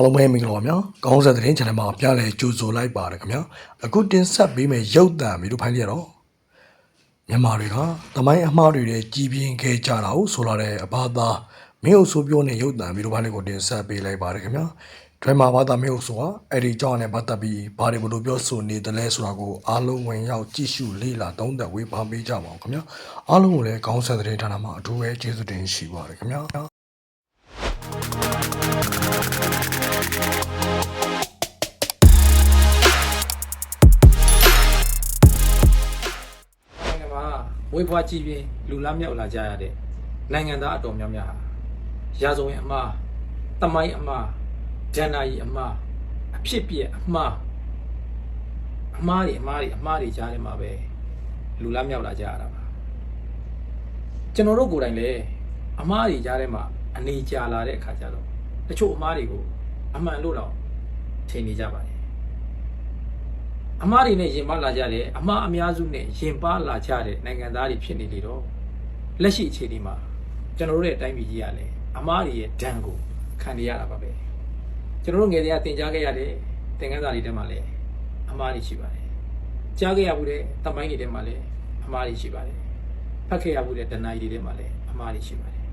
အားလုံးပဲမင်္ဂလာပါဗျာကောင်းဆက်တဲ့ချန်နယ်မှာပြလဲကြိုဆိုလိုက်ပါတယ်ခင်ဗျာအခုတင်ဆက်ပေးမယ့်ရုပ်သံမီတို့ဖိုင်းရတော့မြန်မာတွေကတမိုင်းအမှားတွေနဲ့ကြီးပြင်းခဲ့ကြတာကိုဆိုလာတဲ့အဘာသာမင်းအုပ်ဆိုပြောနေရုပ်သံမီတို့ဖိုင်းလေးကိုတင်ဆက်ပေးလိုက်ပါတယ်ခင်ဗျာဒရမာဘာသာမင်းအုပ်ဆိုတာအဲ့ဒီကြောင့်လည်းပတ်သက်ပြီးဘာတွေဘလို့ပြောဆိုနေတယ်လဲဆိုတာကိုအားလုံးဝင်ရောက်ကြည့်ရှုလေ့လာသုံးသပ်ဝေဖန်ပေးကြပါအောင်ခင်ဗျာအားလုံးကိုလည်းကောင်းဆက်တဲ့ဌာနမှာအထူးပဲကျေးဇူးတင်ရှိပါတယ်ခင်ဗျာ ဝေဖွားကြည့်ပြီးလူလားမြောက်လာကြရတဲ့နိုင်ငံသားအတော်များများဟာရာဇဝင်အမှားတမိုင်းအမှားဒဏ္ဍာရီအမှားအဖြစ်ပြက်အမှားအမှားတွေအမှားတွေအမှားတွေကြားထဲမှာပဲလူလားမြောက်လာကြရတာပါကျွန်တော်တို့ကိုယ်တိုင်လည်းအမှားတွေကြားထဲမှာအနေကြာလာတဲ့အခါကျတော့တချို့အမှားတွေကိုအမှန်လို့တော့ထင်နေကြပါတယ် အမားတွေနဲ့ရင်ပါလာကြတယ်အမားအများစုနဲ့ရင်ပါလာကြတဲ့နိုင်ငံသားတွေဖြစ်နေလေတော့လက်ရှိအခြေအနေမှာကျွန်တော်တို့ရဲ့အတိုင်းပြည်ကြီးကလည်းအမားတွေရဲ့ဒဏ်ကိုခံနေရတာပါပဲကျွန်တော်တို့ငယ်တွေကတင်ကြားခဲ့ရတဲ့သင်ခန်းစာတွေထဲမှာလည်းအမားတွေရှိပါတယ်ကြားခဲ့ရမှုတဲ့တမိုင်းတွေထဲမှာလည်းအမားတွေရှိပါတယ်ဖတ်ခဲ့ရမှုတဲ့တဏှာကြီးတွေထဲမှာလည်းအမားတွေရှိပါတယ်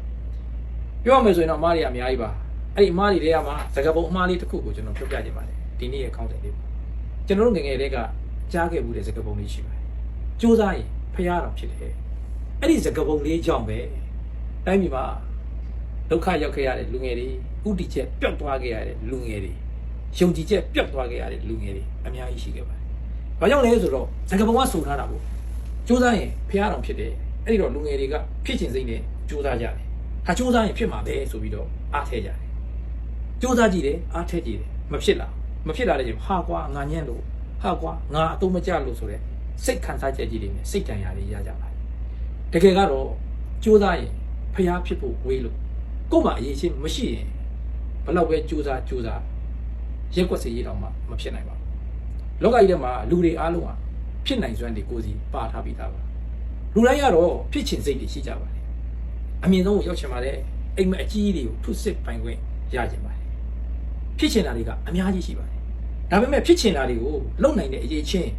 ပြောရမယ်ဆိုရင်တော့အမားတွေကအများကြီးပါအဲ့ဒီအမားတွေထဲမှာစကားပုံအမားလေးတစ်ခုကိုကျွန်တော်ပြောပြချင်ပါတယ်ဒီနေ့ရဲ့ခေါင်းစဉ်လေးပါ ကျွန်တော်တို့ငယ်ငယ်လေးကကြားခဲ့မှုတဲ့စကားပုံလေးရှိပါတယ်။စူးစမ်းရင်ဖျားတော်ဖြစ်တယ်။အဲ့ဒီစကားပုံလေးကြောင့်ပဲတိုင်းပြည်မှာဒုက္ခရောက်ခဲ့ရတဲ့လူငယ်တွေဥတီချက်ပျောက်သွားခဲ့ရတဲ့လူငယ်တွေယုံကြည်ချက်ပျောက်သွားခဲ့ရတဲ့လူငယ်တွေအများကြီးရှိခဲ့ပါတယ်။ဘာကြောင့်လဲဆိုတော့စကားပုံကဆိုထားတာပေါ့။စူးစမ်းရင်ဖျားတော်ဖြစ်တယ်။အဲ့ဒီတော့လူငယ်တွေကဖြစ်ချင်စိမ့်နဲ့စူးစမ်းကြတယ်။ဟာစူးစမ်းရင်ဖြစ်မှာပဲဆိုပြီးတော့အားထည့်ကြတယ်။စူးစမ်းကြည့်တယ်အားထက်ကြည့်တယ်မဖြစ်လာ မဖြစ်လာတဲ့ချိန်ဟာကွာငါညံ့လို့ဟာကွာငါအတုံးမကြလို့ဆိုတဲ့စိတ်ခံစားချက်ကြီးတွေနဲ့စိတ်တန်ရာတွေရကြပါတယ်တကယ်ကတော့စူးစမ်းရင်ဖျားဖြစ်ဖို့ဝေးလို့ကို့မှာအရေးချင်းမရှိရင်ဘလောက်ပဲစူးစမ်းစူးစမ်းရက်ွက်စီရတော့မှမဖြစ်နိုင်ပါဘူးလောကကြီးထဲမှာလူတွေအားလုံးဟာဖြစ်နိုင်စွမ်းတွေကိုယ်စီပါထားပြီးသားပါလူတိုင်းကတော့ဖြစ်ချင်စိတ်တွေရှိကြပါတယ်အမြင့်ဆုံးကိုရောက်ချင်ပါတယ်အိမ်မက်အကြီးတွေကိုထုစစ်ပိုင်ခွင့်ရချင်ပါတယ်ဖြစ်ချင်တာတွေကအများကြီးရှိပါတယ်။ ဒါပေမဲ့ဖြစ်ချင်တာတွေကိုလုံနိုင်တဲ့အရေးချင်း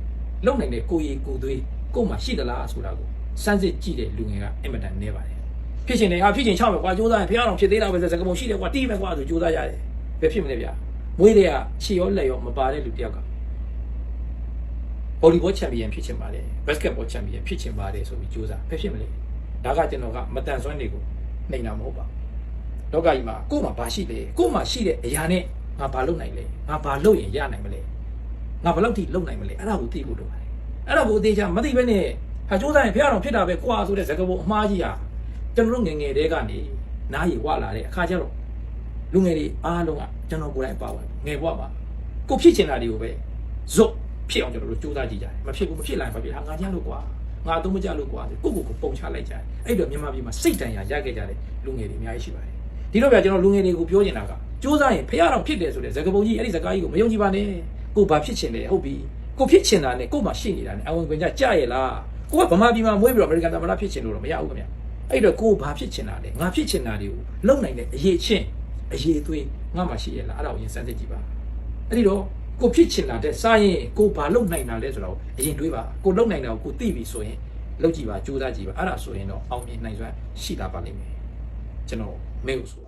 လုံနိုင်တဲ့ကိုယ်ရည်ကိုယ်သွေးကိုယ်မှာရှိသလားဆိုတာကိုစမ်းစစ်ကြည့်တဲ့လူငယ်ကအင်မတန်နေပါတယ်။ဖြစ်ချင်တယ်ဟာဖြစ်ချင်ချောက်မယ်ကွာကြိုးစားရင်ဖះအောင်ဖြစ်သေးတာပဲစကားပုံရှိတယ်ကွာတီးမယ်ကွာဆိုကြိုးစားရတယ်။ဘယ်ဖြစ်မလဲဗျာ။မွေးတွေကခြေရောလက်ရောမပါတဲ့လူတစ်ယောက်ကဗော်လီဘောချန်ပီယံဖြစ်ချင်ပါတယ်။ဘတ်စကတ်ဘောချန်ပီယံဖြစ်ချင်ပါတယ်ဆိုပြီးကြိုးစားဘယ်ဖြစ်မလဲ။ဒါကကျွန်တော်ကမတန်ဆွမ်းတွေကိုနှိမ်တာမဟုတ်ပါဘူး။လောကကြီးမှာကိုယ်မှာဘာရှိလဲကိုယ်မှာရှိတဲ့အရာနဲ့ ငါဘာလုပ်နိုင်လဲငါဘာလုပ်ရင်ရနိုင်မလဲငါဘယ်လောက်ထိလုပ်နိုင်မလဲအဲ့ဒါကိုသိဖို့လိုပါတယ်အဲ့ဒါကိုအသေးချာမသိဘဲနဲ့ဟာစူးစမ်းရင်ဖះတော်ဖြစ်တာပဲကွာဆိုတဲ့ဇကပုံအမှားကြီးဟာကျွန်တော်တို့ငယ်ငယ်တဲကနေနားရီဝလာတဲ့အခါကျတော့လူငယ်တွေအားလုံးကကျွန်တော်ကိုယ်တိုင်ပါဝင်ငယ်ဘဝမှာကိုဖြစ်ချင်တာတွေကိုပဲဇွတ်ဖြစ်အောင်ကျွန်တော်တို့စူးစမ်းကြည့်ကြတယ်မဖြစ်ဘူးမဖြစ်လိုက်ဘာဖြစ်ဟာငါချလို့ကွာငါအသုံးမကျလို့ကွာကိုကိုကိုပုံချလိုက်ကြတယ်အဲ့တော့မြန်မာပြည်မှာစိတ်တန်ရာရခဲ့ကြတဲ့လူငယ်တွေအများကြီးရှိပါတယ်ဒီတော့ဗျာကျွန်တော်လူငယ်တွေကိုပြောချင်တာက စူးစမ်းရင်ဖះတော်ဖြစ်တယ်ဆိုတဲ့ဇကပုံကြီးအဲ့ဒီဇကားကြီးကိုမယုံကြည်ပါနဲ့ကိုဘာဖြစ်ချင်လဲဟုတ်ပြီကိုဖြစ်ချင်တာနဲ့ကိုမှရှိနေတာနဲ့အဝင်ခွင့်ကြကြရဲ့လားကိုကဗမာပြည်မှာမွေးပြီးတော့အမေရိကန်သမ္မတဖြစ်ချင်လို့တော့မရဘူးခင်ဗျအဲ့တော့ကိုဘာဖြစ်ချင်တာလဲငါဖြစ်ချင်တာတွေကိုလုံနိုင်တဲ့အရေးချင်းအရေးသွေးငါမှရှိရဲ့လားအဲ့ဒါကိုရင်စမ်းစစ်ကြည့်ပါအဲ့ဒီတော့ကိုဖြစ်ချင်တာတဲ့စားရင်ကိုဘာလုံနိုင်တာလဲဆိုတော့အရင်တွေးပါကိုလုံနိုင်တာကိုကိုသိပြီဆိုရင်လုံကြည့်ပါစူးစမ်းကြည့်ပါအဲ့ဒါဆိုရင်တော့အောင်မြင်နိုင်စွမ်းရှိလာပါလိမ့်မယ်ကျွန်တော်မေ့လို့ဆို